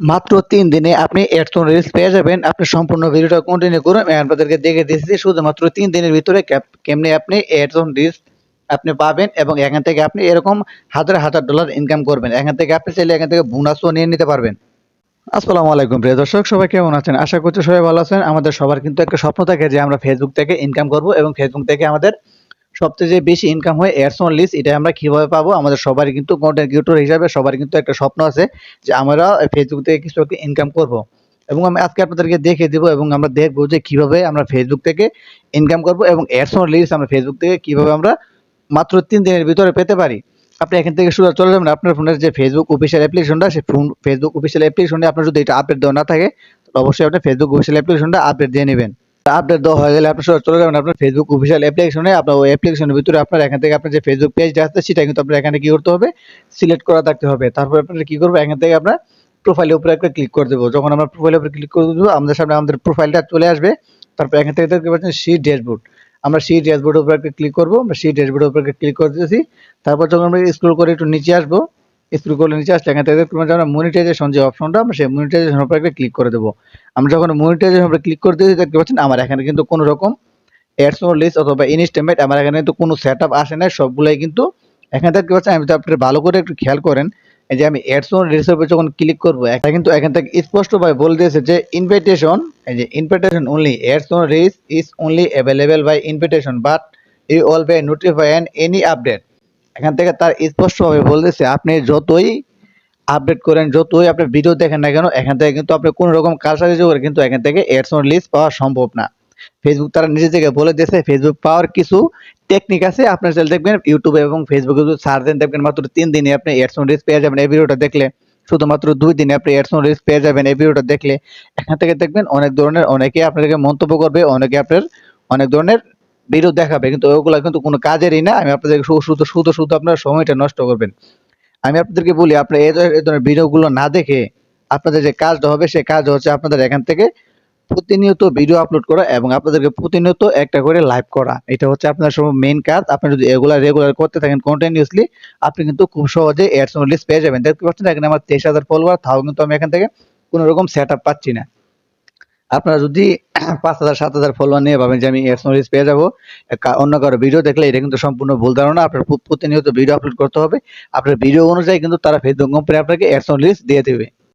মাত্র তিন দিনে আপনি এডসন রিলস পেয়ে যাবেন। আপনি সম্পূর্ণ ভিডিওটা কন্টিনিউ করুন আমি আপনাদেরকে দেখে দিয়েছি শুধুমাত্র তিন দিনের ভিতরে কেমনে আপনি এডসন রিলস আপনি পাবেন এবং এখান থেকে আপনি এরকম হাজার হাজার ডলার ইনকাম করবেন। এখান থেকে আপনি চাইলে এখান থেকে বোনাসও নিয়ে নিতে পারবেন। আসসালামু আলাইকুম প্রিয় দর্শক, সবাই কেমন আছেন? আশা করছি সবাই ভালো আছেন। আমাদের সবার কিন্তু একটা স্বপ্ন থাকে যে আমরা ফেসবুক থেকে ইনকাম করব এবং ফেসবুক থেকে আমাদের সবচেয়ে বেশি ইনকাম হয় এয়ারসন লিস্ট এটা আমরা কীভাবে পাবো? আমাদের সবারই কিন্তু কন্টেন্ট ক্রিয়েটর হিসাবে সবার কিন্তু একটা স্বপ্ন আছে যে আমরা ফেসবুক থেকে কিছু একটা ইনকাম করব। এবং আমি আজকে আপনাদেরকে দেখে দিব এবং আমরা দেখব যে কীভাবে আমরা ফেসবুক থেকে ইনকাম করব এবং এয়ারসন লিস্ট আমরা ফেসবুক থেকে কীভাবে আমরা মাত্র তিন দিনের ভিতরে পেতে পারি। আপনি এখান থেকে শুরু চলে যাবেন, আপনার ফোনের যে ফেসবুক অফিসিয়াল অ্যাপ্লিকেশনটা সেই ফোন ফেসবুক অফিসিয়াল অ্যাপ্লিকেশনে আপনার যদি এটা আপডেট দেওয়া না থাকে অবশ্যই আপনি ফেসবুক অফিসিয়াল অ্যাপ্লিকেশনটা আপডেট দিয়ে নেবেন। আপডেট দেওয়া হয়ে গেলে আপনি সোজা চলে যাবেন আপনার ফেসবুক অফিসিয়াল অ্যাপ্লিকেশনে আপনার ওই অ্যাপ্লিকেশনের ভিতরে আপনার এখান থেকে আপনার যে ফেসবুক পেজটা আছে সেটা কিন্তু আপনার এখানে কি করতে হবে? সিলেক্ট করা থাকতে হবে। তারপর আপনার কি করব এখান থেকে আপনার প্রোফাইলের উপরে একটা ক্লিক করে দেবো। যখন আমরা প্রোফাইলের উপরে ক্লিক করে দেবো, আমাদের সামনে আমাদের প্রোফাইলটা চলে আসবে। তারপর এখান থেকে দেখতে পাচ্ছেন সি ড্যাশবোর্ড আমরা সেই ড্যাশবোর্ডের উপর একটা ক্লিক করব। আমরা সেই ড্যাশবোর্ডের উপর ক্লিক করে দিয়েছি তারপর যখন আমরা স্ক্রল করে একটু নিচে আসব স্ক্রল করে নিচে আসলে এখান থেকে পাচ্ছেন আমরা মনিটাইজেশন যে অপশনটা আমরা সেই মনিটাইজেশন উপর একটা ক্লিক করে দেবো। আমরা যখন মনিটাইজেশন উপরে ক্লিক করে দিয়েছি, দেখতে পাচ্ছেন আমার এখানে কিন্তু কোনো রকম অ্যাডস লিস্ট অথবা ইনস্টেমেট আমার এখানে কিন্তু কোনো সেট আপ আসে না সবগুলাই কিন্তু এখানে দেখতে পাচ্ছেন, আমি তো আপনি ভালো করে একটু খেয়াল করেন যে আমি অ্যাডস রিলসের উপর যখন ক্লিক করব এটা কিন্তু এখান থেকে স্পষ্টভাবে বলে দিয়েছে যে ইনভিটেশন এই যে invitation only ads reels is only available by invitation but you all by notify and any update এখান থেকে তার স্পষ্টভাবে বলতেছে, আপনি যতই আপডেট করেন, যতই আপনি ভিডিও দেখেন না কেন, এখান থেকে কিন্তু আপনি কোনো রকম কালচার ইউজ করে কিন্তু এখান থেকে এডস লিস্ট পাওয়া সম্ভব না। ফেসবুক তারা নিজে থেকে বলে দিয়েছে ফেসবুক পাওয়ার কিছু টেকনিক আছে, আপনার চাইলে দেখবেন ইউটিউবে এবং ফেসবুকে যদি সার্চ দেন, দেখবেন মাত্র তিন দিনে আপনি এডস লিস্ট পেয়ে যাবেন এই ভিডিওটা দেখলে। শুধুমাত্র দুই দিনে আপনি এডস লিস্ট পেয়ে যাবেন এই ভিডিওটা দেখলে। এখান থেকে দেখবেন অনেক ধরনের, অনেকে আপনাদেরকে মন্তব্য করবে, অনেকে আপনার, অনেক ধরনের ভিডিও দেখাবে, কিন্তু ওগুলো কিন্তু কোনো কাজেরই না। আমি আপনাদেরকে শুধু শুধু শুধু আপনার সময়টা নষ্ট করবেন। আমি আপনাদেরকে বলি আপনার এই ধরনের ভিডিওগুলো না দেখে আপনাদের যে কাজটা হবে সেই কাজ হচ্ছে আপনাদের এখান থেকে প্রতিনিয়ত ভিডিও আপলোড করা এবং আপনাদেরকে প্রতিনিয়ত একটা করে লাইভ করা। এটা হচ্ছে আপনার সব মেইন কাজ। আপনি যদি এগুলা রেগুলার করতে থাকেন কন্টিনিউসলি আপনি কিন্তু খুব সহজে এডস লিস্ট পেয়ে যাবেন। দেখতে পাচ্ছেন, এখানে আমার তেইশ হাজার ফলোয়ার তাও কিন্তু আমি এখান থেকে কোনো রকম সেট আপ পাচ্ছি না। আপনারা যদি পাঁচ হাজার, সাত হাজার ফলোয়ার নিয়ে ভাবেন যে আমি এডস নলেজ পেয়ে যাব অন্য কারও ভিডিও দেখলে এটা কিন্তু সম্পূর্ণ ভুল ধারণা। আপনার প্রতিনিয়ত ভিডিও আপলোড করতে হবে। আপনার ভিডিও অনুযায়ী কিন্তু তারা ফেসবুক কোম্পানি আপনাকে এডস নলেজ দিয়ে দেবে।